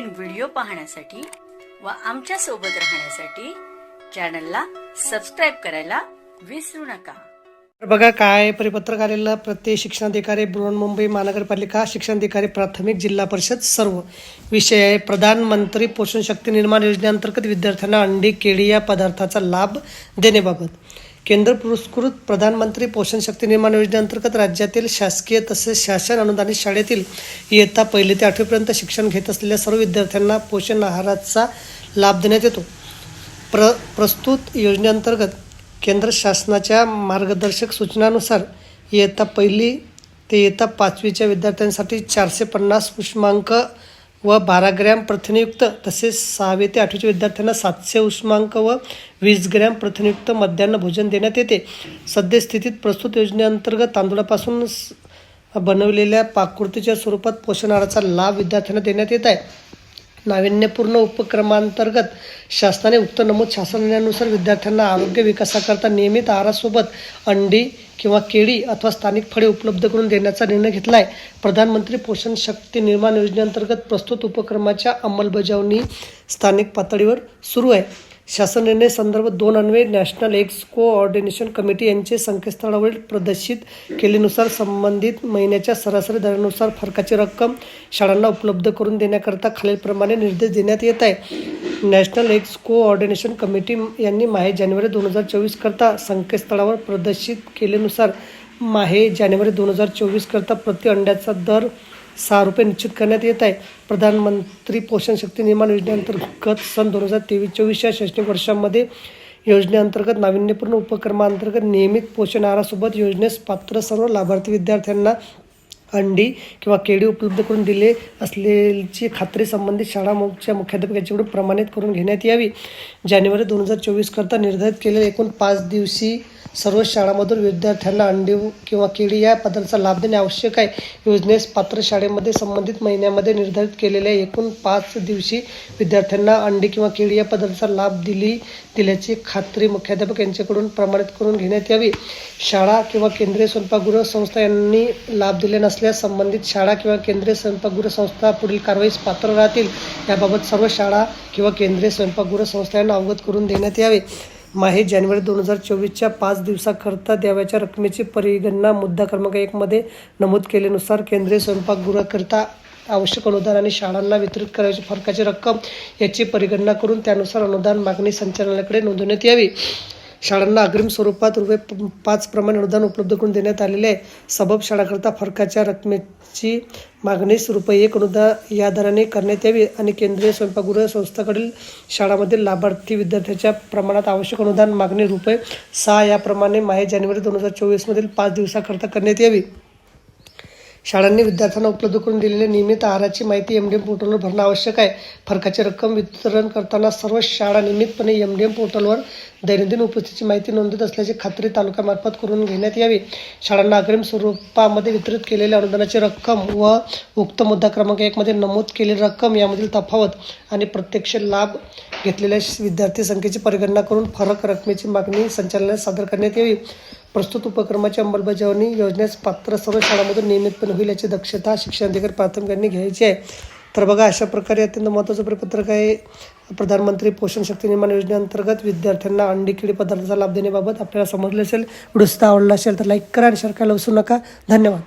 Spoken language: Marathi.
व्हिडिओ पाहण्यासाठी व आमच्यासोबत राहण्यासाठी चॅनलला सबस्क्राईब करायला विसरू नका. तर बघा काय परिपत्रक आलेलं प्रत्येक शिक्षणाधिकारी बृहन्मुंबई महानगरपालिका शिक्षणाधिकारी प्राथमिक जिल्हा परिषद सर्व विषय आहे प्रधानमंत्री पोषण शक्ती निर्माण योजनेअंतर्गत विद्यार्थ्यांना अंडी केळी या पदार्थाचा लाभ देण्याबाबत. केंद्र पुरस्कृत प्रधानमंत्री पोषण शक्ती निर्माण योजनेअंतर्गत राज्यातील शासकीय तसेच शासन अनुदानित शाळेतील इयत्ता पहिली ते आठवीपर्यंत शिक्षण घेत असलेल्या सर्व विद्यार्थ्यांना पोषण आहाराचा लाभ देण्यात येतो. प्र प्रस्तुत योजनेअंतर्गत केंद्र शासनाच्या मार्गदर्शक सूचनानुसार इयत्ता पहिली ते इयत्ता पाचवीच्या विद्यार्थ्यांसाठी चारशे पन्नास पुष्मांक व बारा ग्रॅम प्रथिनयुक्त तसेच सहावे ते आठवीच्या विद्यार्थ्यांना सातशे उष्मांक व वीस ग्रॅम प्रथिनयुक्त मध्यान्ह भोजन देण्यात येते. सद्यस्थितीत प्रस्तुत योजनेअंतर्गत तांदूळापासून बनवलेल्या पाककृतीच्या स्वरूपात पोषण आहाराचा लाभ विद्यार्थ्यांना देण्यात येत आहे. नाविन्यपूर्ण उपक्रमांतर्गत शासनाने उक्त नमूद शासनानुसार विद्यार्थ्यांना आरोग्य विकासाकरता नियमित आहारासोबत अंडी किंवा केळी अथवा स्थानिक फळे उपलब्ध करून देण्याचा निर्णय घेतला आहे प्रधानमंत्री पोषण शक्ती निर्माण योजनेअंतर्गत प्रस्तुत उपक्रमाच्या अंमलबजावणी स्थानिक पातळीवर सुरू आहे. शासनाने संदर्भ दोन अन्वये नॅशनल एक्स कोऑर्डिनेशन कमिटी यांचे संकेतस्थळावरील प्रदर्शित केलेनुसार संबंधित महिन्याच्या सरासरी दरानुसार फरकाची रक्कम शाळांना उपलब्ध करून देण्याकरता खालीलप्रमाणे निर्देश देण्यात येत आहे. नॅशनल एक्स कोऑर्डिनेशन कमिटी यांनी माहे जानेवारी दोन हजार चोवीस करता संकेतस्थळावर प्रदर्शित केलेनुसार माहे जानेवारी दोन हजार चोवीस करता प्रति अंड्याचा दर सहा रुपये निश्चित करण्यात येत आहे. प्रधानमंत्री पोषण शक्ती निर्माण योजनेअंतर्गत सन दोन हजार तेवीस चोवीस या शैक्षणिक वर्षामध्ये योजनेअंतर्गत नाविन्यपूर्ण उपक्रमांतर्गत नियमित पोषण आहारासोबत योजनेस पात्र सर्व लाभार्थी विद्यार्थ्यांना अंडी किंवा केळी उपलब्ध करून दिले असलेची खात्री संबंधित शाळाच्या मुख्याध्यापक यांच्याकडून प्रमाणित करून घेण्यात यावी. जानेवारी दोन हजार चोवीसकरता निर्धारित केलेले एकूण पाच दिवशी सर्व शाळांमधून विद्यार्थ्यांना अंडी किंवा केळी या पदांचा लाभ देणे आवश्यक आहे. योजनेस पात्र शाळेमध्ये संबंधित महिन्यामध्ये निर्धारित केलेल्या एकूण पाच दिवशी विद्यार्थ्यांना अंडी किंवा केळी या पदार्थाचा लाभ दिली दिल्याची खात्री मुख्याध्यापक यांच्याकडून प्रमाणित करून घेण्यात यावी. शाळा किंवा केंद्रीय स्वयंपाकगृह संस्था यांनी लाभ दिले नसल्यास संबंधित शाळा किंवा केंद्रीय स्वयंपाकगृह संस्था पुढील कारवाईस पात्र राहतील. याबाबत सर्व शाळा किंवा केंद्रीय स्वयंपाकगृह संस्थांना अवगत करून देण्यात यावे. माहे जानेवारी दोन हजार चोवीसच्या पाच दिवसाकरता द्याव्याच्या रकमेची परिगणना मुद्दा क्रमांक एकमध्ये नमूद केल्यानुसार केंद्रीय स्वयंपाकगृहाकरता आवश्यक अनुदान आणि शाळांना वितरित करायची फरकाची रक्कम याची परिगणना करून त्यानुसार अनुदान मागणी संचालनालयाकडे नोंदवण्यात यावी. शाळांना अग्रिम स्वरूपात रुपये पाच प्रमाणे अनुदान उपलब्ध करून देण्यात आलेले आहे. सबब शाळाकरता फरकाच्या रकमेची मागणीस रुपये एक अनुदान या दराने करण्यात यावी आणि केंद्रीय स्वयंपाकगृह संस्थाकडील शाळांमधील लाभार्थी विद्यार्थ्यांच्या प्रमाणात आवश्यक अनुदान मागणी रुपये सहा याप्रमाणे माहे जानेवारी दोन हजार चोवीसमधील पाच दिवसाकरता करण्यात यावी. शाळांनी विद्यार्थ्यांना उपलब्ध करून दिलेल्या नियमित आहाराची माहिती एम डी एम पोर्टलवर भरणं आवश्यक आहे. फरकाची रक्कम वितरण करताना सर्व शाळा नियमितपणे एम डी एम पोर्टलवर दैनंदिन उपस्थितीची माहिती नोंदवत असल्याची खात्री तालुक्यामार्फत करून घेण्यात यावी. शाळांना अग्रिम स्वरूपामध्ये वितरित केलेल्या अनुदानाची रक्कम व उक्त मुद्दा क्रमांक एकमध्ये नमूद केलेली रक्कम यामधील तफावत आणि प्रत्यक्ष लाभ घेतलेल्या विद्यार्थी संख्येची परिगणना करून फरक रकमेची मागणी संचालनालयात सादर करण्यात यावी. प्रस्तुत उपक्रमाची अंमलबजावणी योजनेस पात्र सर्व शाळांमधून नियमितपणे होईल याची दक्षता शिक्षणाधिकारी प्राथमिकांनी घ्यायची आहे. तर बघा अशा प्रकारे अत्यंत महत्त्वाचं परिपत्रक आहे. प्रधानमंत्री पोषण शक्ती निर्माण योजनेअंतर्गत विद्यार्थ्यांना अंडी किडी पदार्थाचा लाभ देण्याबाबत आपल्याला समजलं असेल. व्हिडिओ आवडला असेल तर लाईक करा आणि शेअर करायला विसरू नका. धन्यवाद.